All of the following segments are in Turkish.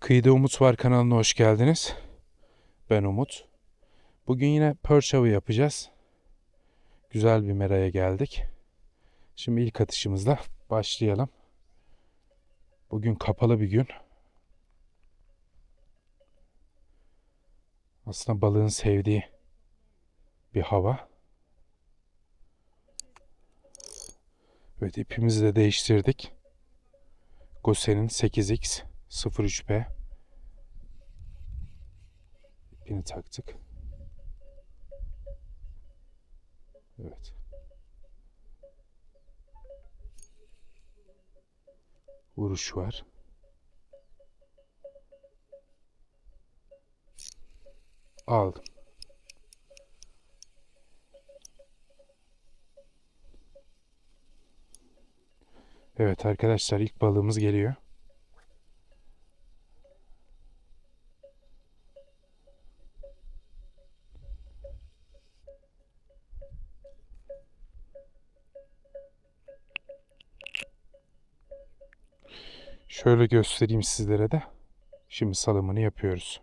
Kıyıda Umut Var kanalına hoş geldiniz. Ben Umut. Bugün yine perch avı yapacağız. Güzel bir meraya geldik. Şimdi ilk atışımızla başlayalım. Bugün kapalı bir gün. Aslında balığın sevdiği bir hava. Evet ipimizi de değiştirdik. Gosen'in 8X 03P ipini taktık. Evet. Vuruş var. Aldım. Evet arkadaşlar ilk balığımız geliyor. Şöyle göstereyim sizlere de. Şimdi salımını yapıyoruz.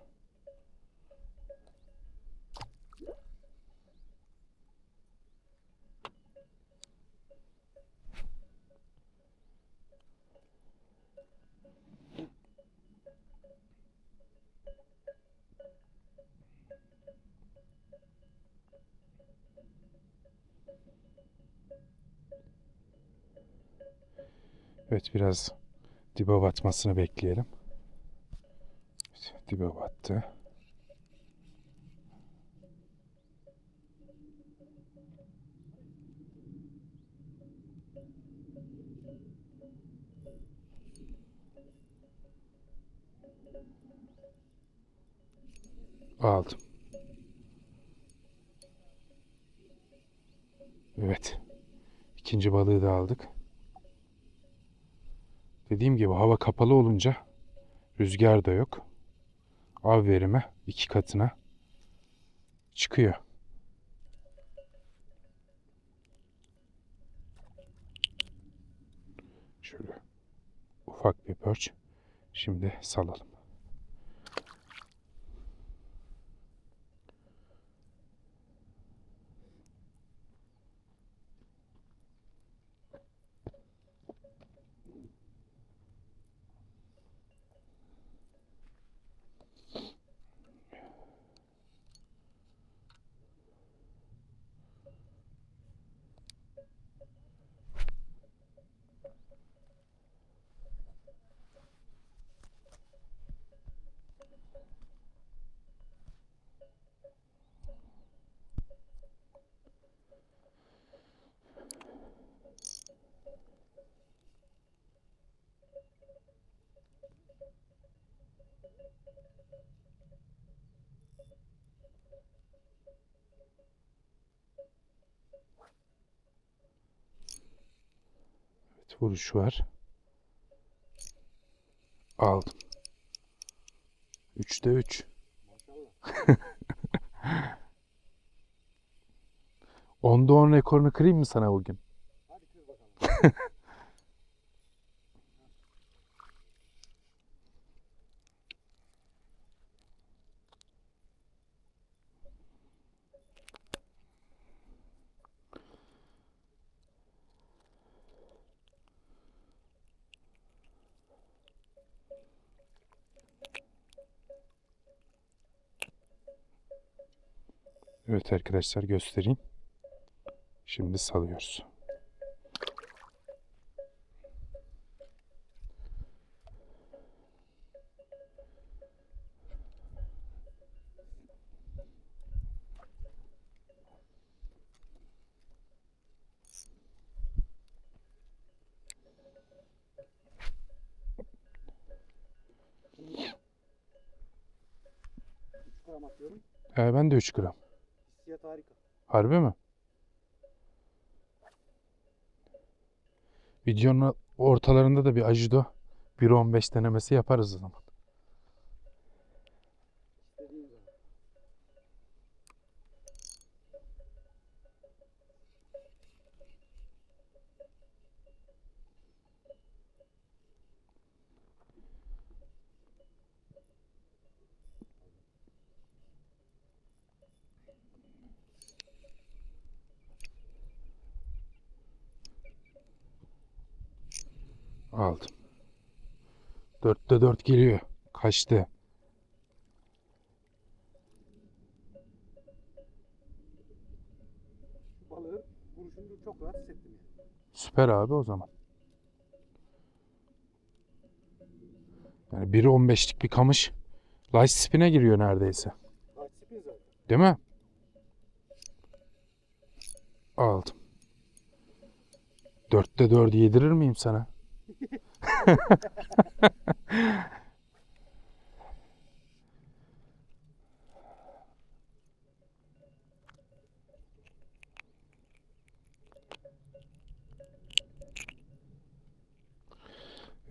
Evet biraz dibe batmasını bekleyelim. Dibe battı. Aldım. Evet. İkinci balığı da aldık. Dediğim gibi hava kapalı olunca rüzgar da yok. Av verimi iki katına çıkıyor. Şöyle ufak bir pörç. Şimdi salalım. Vuruş var. Aldım. Üçte üç. Onda on rekorunu kırayım mı sana bugün? Evet arkadaşlar göstereyim. Şimdi salıyoruz. Ee, ben de 3 gram. Harbi mi? Videonun ortalarında da bir ajido 1.15 denemesi yaparız o zaman. Aldım. Dörtte dört geliyor. Kaçtı. Balığı vuruşunu çok rahat hissettim. Süper abi o zaman. Yani biri 15'lik bir kamış. Light spin'e giriyor neredeyse. Light spin zaten. Değil mi? Aldım. Dörtte dördü yedirir miyim sana?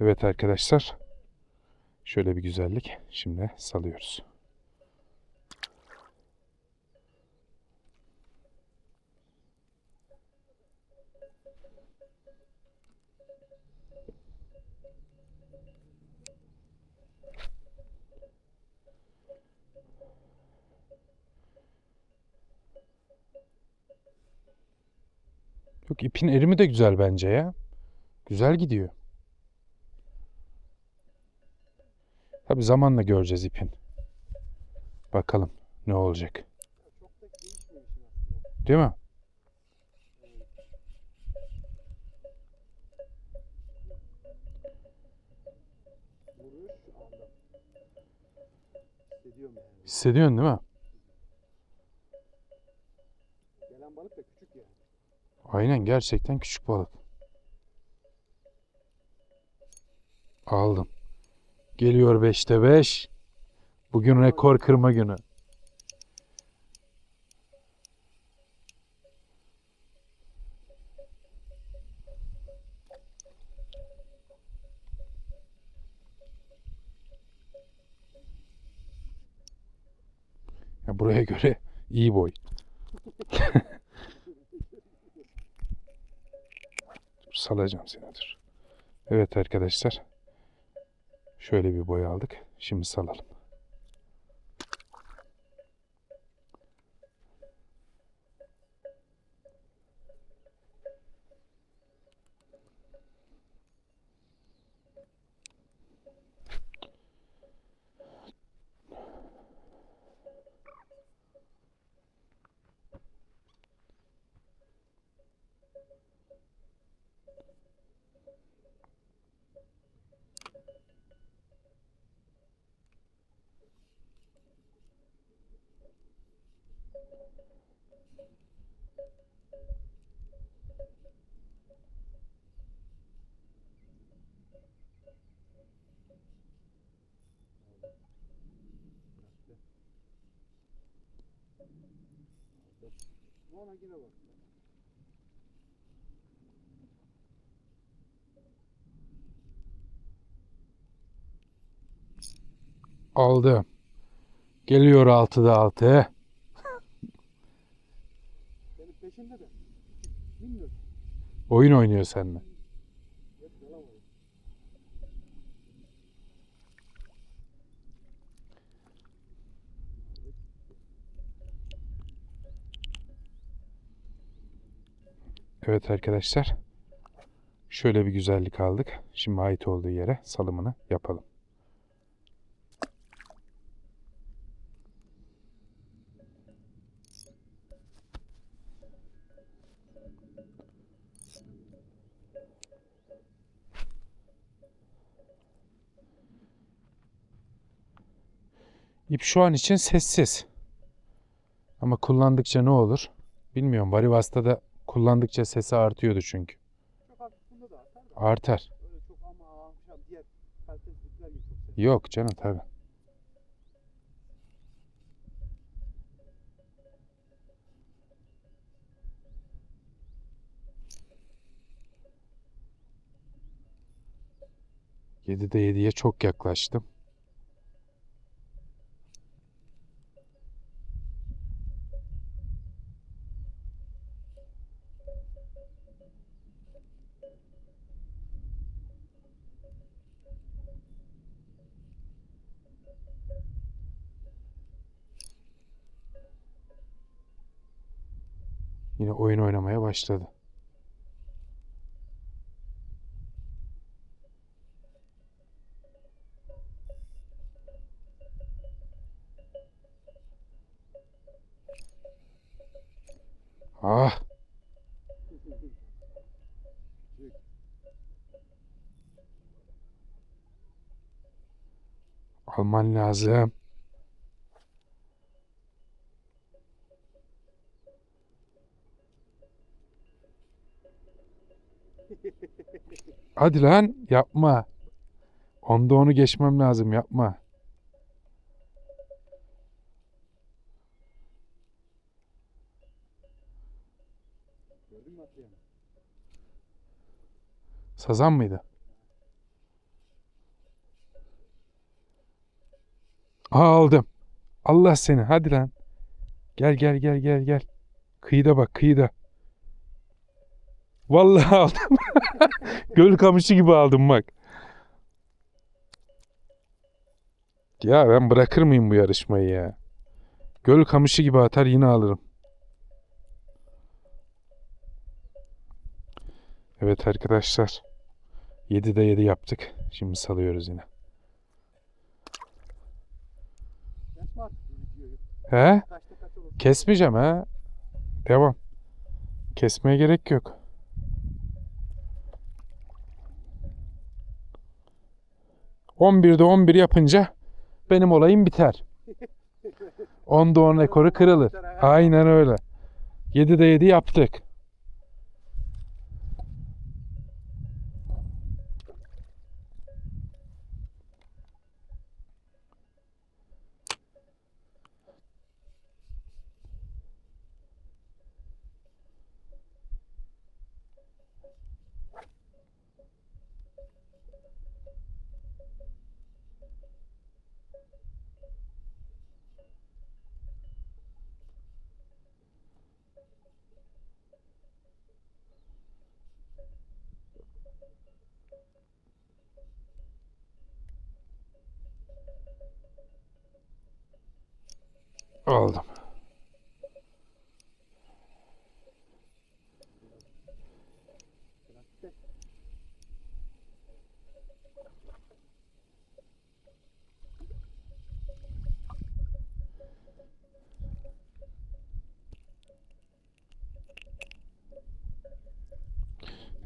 Evet arkadaşlar. Şöyle bir güzellik. Şimdi salıyoruz. Yok ipin erimi de güzel bence ya. Güzel gidiyor. Tabi zamanla göreceğiz ipin. Bakalım ne olacak. Değil mi? Vuruş anda. Hissediyorum yani. Hissediyorsun değil mi? Gelen balık da küçük yani. Aynen gerçekten küçük balık. Aldım. Geliyor 5'te 5. Bugün rekor kırma günü. Ya buraya göre iyi boy. Salacağım seni dur. Evet arkadaşlar. Şöyle bir boy aldık. Şimdi salalım. Ona yine bak. Aldım. Geliyor 6'da 6. Benim peşimde de. Bilmiyorum. Oyun oynuyor seninle. Evet arkadaşlar. Şöyle bir güzellik aldık. Şimdi ait olduğu yere salımını yapalım. İp şu an için sessiz. Ama kullandıkça ne olur? Bilmiyorum. Varivas'ta da kullandıkça sesi artıyordu çünkü. Artar. Yok canım tabi. Yedide yediye çok yaklaştım. yine oyun oynamaya başladı. Ah! Alman lazım. Hadi lan yapma. Onda onu geçmem lazım yapma. Sazan mıydı? Aldım. Allah seni hadi lan. Gel gel gel gel gel. Kıyıda bak kıyıda. Vallahi aldım. Göl kamışı gibi aldım bak. Ya ben bırakır mıyım bu yarışmayı ya? Göl kamışı gibi atar yine alırım. Evet arkadaşlar. 7'de 7 yaptık. Şimdi salıyoruz yine. He? Kesmeyeceğim ha. Devam. Kesmeye gerek yok. On birde 11 yapınca benim olayım biter. Onda 10 rekoru kırılır. Aynen öyle. 7'de 7 yaptık. Aldım.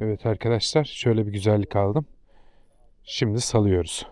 Evet arkadaşlar şöyle bir güzellik aldım. Şimdi salıyoruz.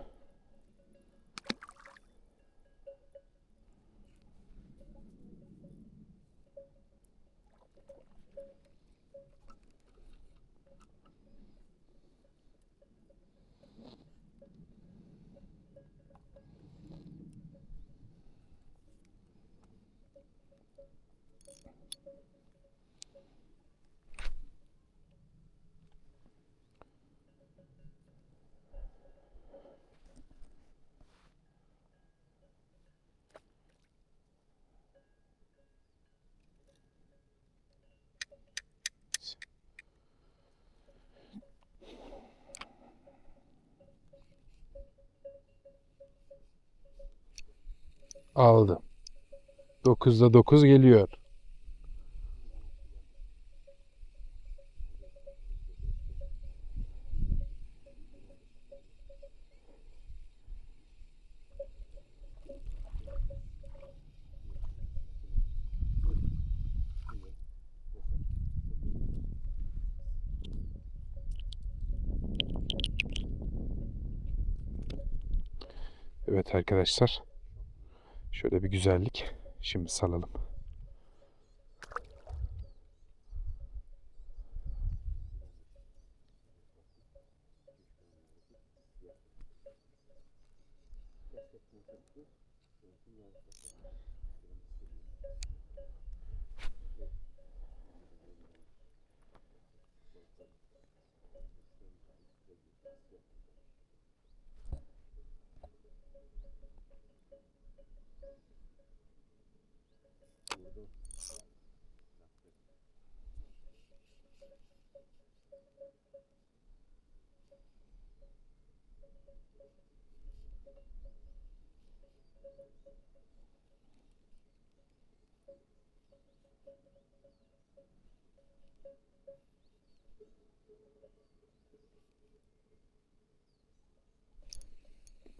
Aldım. 9'da 9 geliyor. Evet arkadaşlar. Şöyle bir güzellik. Şimdi salalım.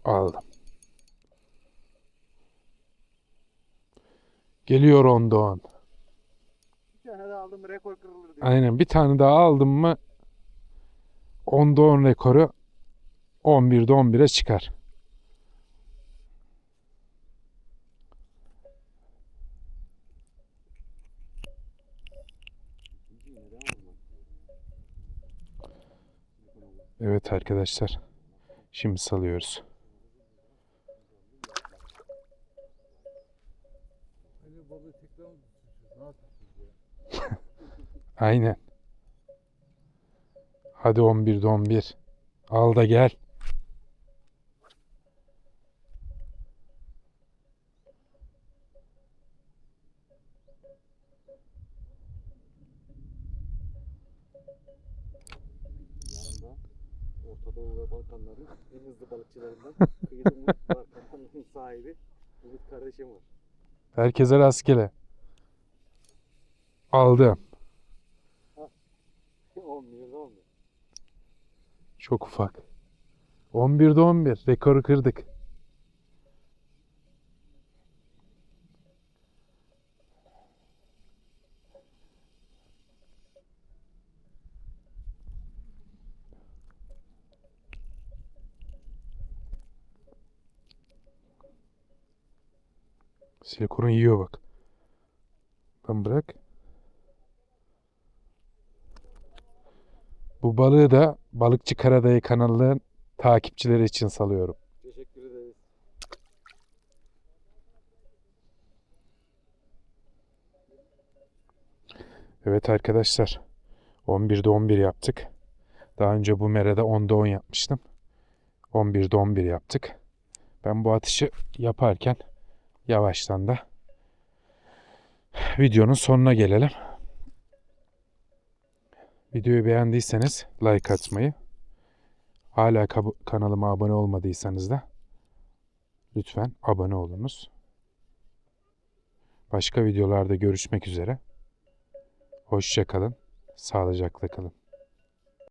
Aldım. Geliyor onda on. Bir tane daha aldım rekor kırılır diye. Aynen bir tane daha aldım mı 10 rekoru 11'de 11'e çıkar. Evet arkadaşlar. Şimdi salıyoruz. Aynen. Hadi 11'de 11. Al da gel. Orta Doğu ve Balkanların en hızlı balıkçılarından Kıyıda Umut var. Kanalının sahibi Umut kardeşim var. Herkese rastgele. Aldım. 11'de 11. Çok ufak. 11'de 11. Rekoru kırdık. Silikonun yiyor bak. Lan bırak. Bu balığı da Balıkçı Karadayı kanalının takipçileri için salıyorum. Teşekkür ederiz. Evet arkadaşlar. 11'de 11 yaptık. Daha önce bu merada 10'da 10 yapmıştım. 11'de 11 yaptık. Ben bu atışı yaparken yavaştan da videonun sonuna gelelim. Videoyu beğendiyseniz like atmayı, hala kanalıma abone olmadıysanız da lütfen abone olunuz. Başka videolarda görüşmek üzere. Hoşça kalın, sağlıcakla kalın.